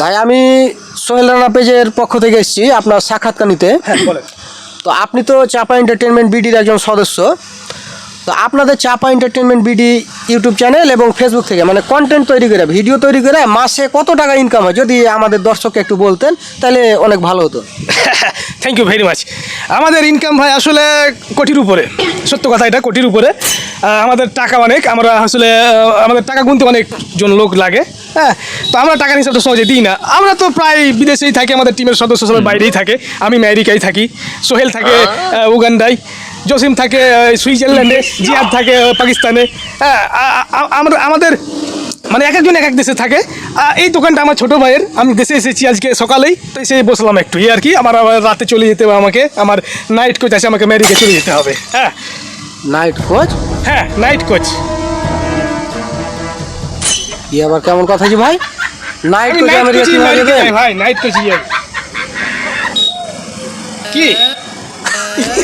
ভাই আমি সোহেল রানা পেজের পক্ষ থেকে এসেছি আপনার সাক্ষাৎকার নিতে হ্যাঁ তো আপনি তো চাপা এন্টারটেনমেন্ট বিডির একজন সদস্য। তো আপনাদের Chapa entertainment BD YouTube channel এবং ফেসবুক থেকে মানে কন্টেন্ট তৈরি করে ভিডিও তৈরি করে মাসে কত টাকা ইনকাম হয়? যদি আমাদের দর্শককে একটু বলতেন তাহলে অনেক ভালো হতো। থ্যাংক ইউ ভেরি মাচ আমাদের ইনকাম ভাই আসলে কোটির উপরে। সত্য কথা এটা কোটির উপরে। আমাদের টাকা অনেক আমরা আসলে আমাদের টাকা গুনতে অনেক জন লোক লাগে। হ্যাঁ তো আমরা টাকার হিসাবটা সহজে দিই না আমরা তো প্রায় বিদেশেই থাকি আমাদের টিমের সদস্য সবাই বাইরেই থাকে। আমি আমেরিকায় থাকি সোহেল থাকে উগান্ডায় জসিম থাকে সুইজারল্যান্ডে জিয়াদ থাকে পাকিস্তানে। হ্যাঁ আমরা আমাদের মানে এক একজন এক এক দেশে থাকে। এই দোকানটা আমার ছোটো ভাইয়ের আমি দেশে এসেছি আজকে সকালেই তো এসে বসলাম একটু এই আর কি। আমার আবার রাতে চলে যেতে হবে আমাকে আমার নাইট কোচ আছে আমাকে আমেরিকা চলে যেতে হবে। হ্যাঁ। নাইট কোচ হ্যাঁ নাইট কোচ ই আবার কেমন কথা জি ভাই? Night coach America? যাই ভাই? নাইট কোচ কি?